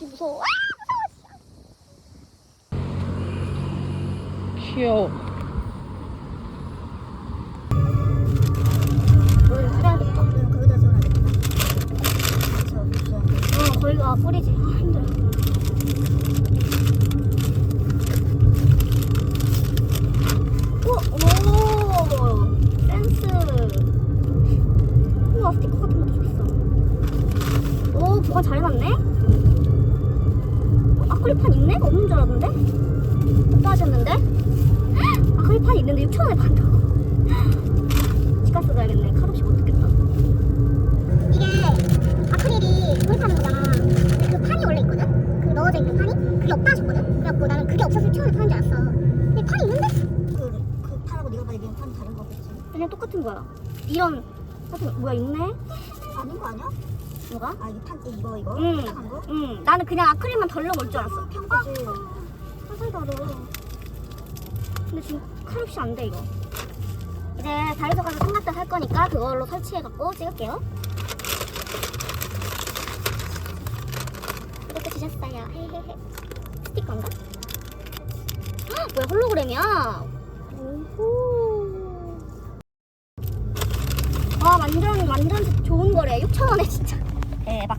씨, 무서워. 아, 귀여워. 거기다 썰어야겠다. 어, 거기가 뿌리지. 아, 힘들어. 3천원에 받아 집값도 가야겠네 칼없이 못 듣겠다 이게 아크릴이 그걸 파는 거잖아 근데 그 판이 원래 있거든? 그 넣어져 있는 판이? 그게 없다 하셨거든? 그래갖고 나는 그게 없어서 천을 파는 줄 알았어 근데 판이 있는데? 그, 그 판하고 네가 발견 판 다른 거겠지 그냥 똑같은 거야 이런 같은 뭐야 있네? 아닌 거 아니야? 뭐가? 아 이게 판 이거 이거? 응. 거? 응 나는 그냥 아크릴만 덜러 올줄 알았어 어, 평가지 아, 사실 다르 근데 지금 칼 없이 안 돼, 이거. 이제 다이소 가서 삼각대 살 거니까 그걸로 설치해갖고 찍을게요. 이렇게 주셨어요. 헤헤헤. 스티커인가? 헉, 뭐야, 홀로그램이야? 오호. 와, 완전, 완전 좋은 거래. 6,000원에 진짜. 대박.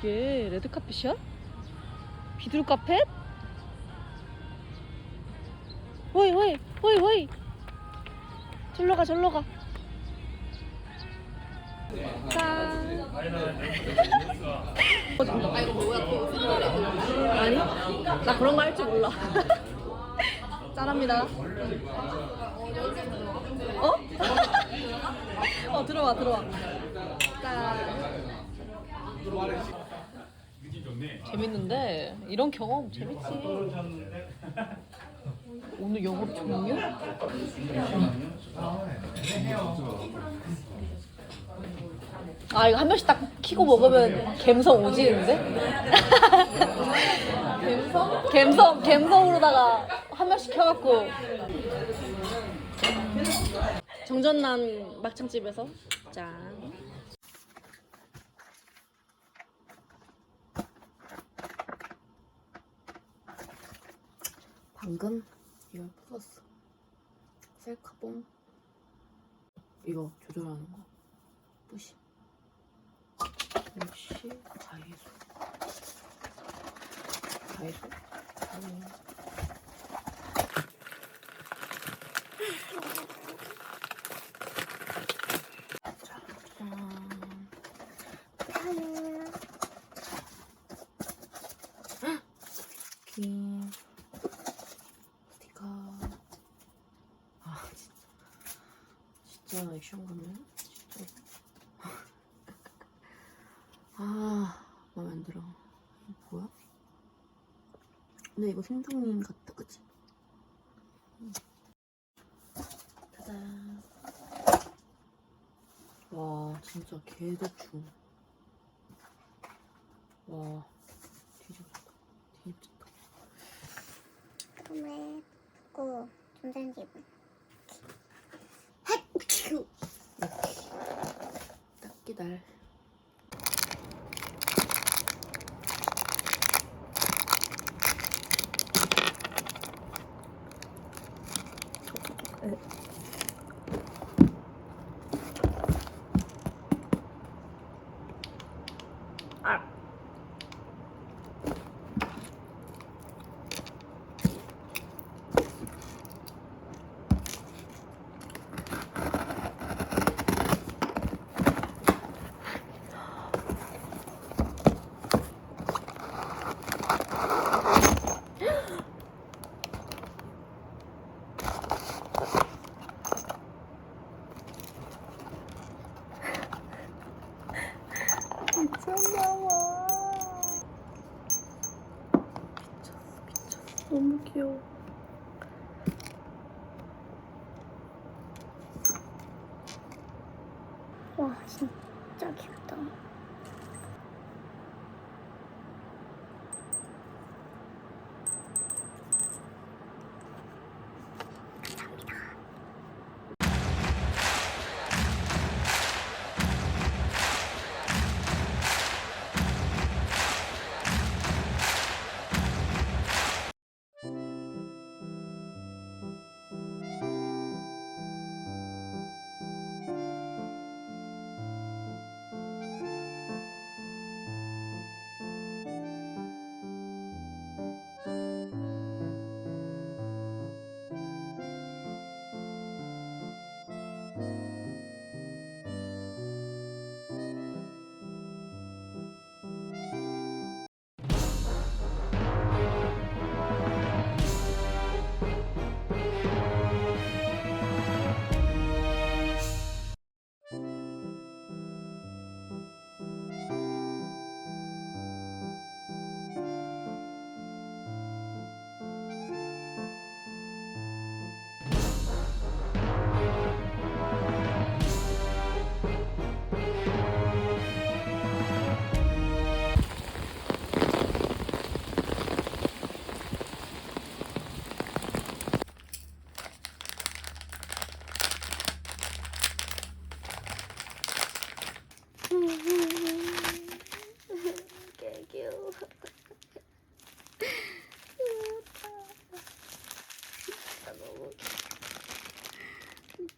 이게 레드 카펫이야? 비둘 카펫? 호이 호이 호이 호이 절로 가 절로 가 짠. 아니 나 그런 거 할 줄 몰라 짠합니다 어? 어 들어와 들어와 짠 재밌는데 이런 경험 재밌지 오늘 영업 종료? 아 이거 한 명씩 딱 키고 먹으면 갬성 오지는데? 갬성? 갬성 갬성으로다가 한 명씩 켜갖고 정전난 막창집에서 짠 방금 이걸 풀었어 셀카봉? 이거 조절하는 거. 뿌시. 역시 다이소. 다이소? 음. 자, 짠. 긴 스티커 아 진짜 진짜 액션감네 진짜 아 마음에 안 들어 뭐야? 근데 이거 생성인 같다 그치? 음. 짜잔 와 진짜 개대충 와 뒤집었다 뒤집었다 꿈에 고 존재한 기분. 딱기 kadar. Ah. 무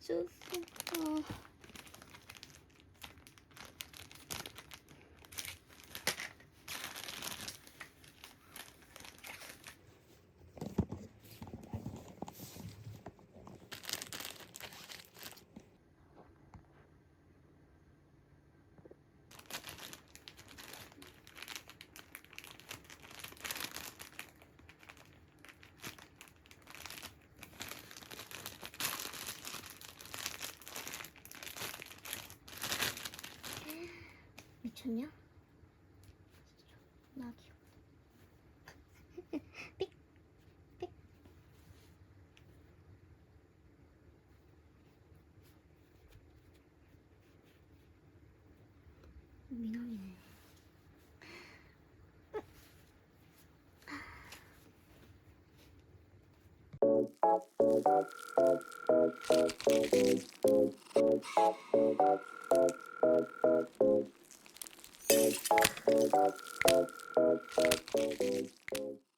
Beijos. 미쳤냐? 나 귀여워. 삑, 삑. 미남이네. パッパッパッパッパッパッパッパッ。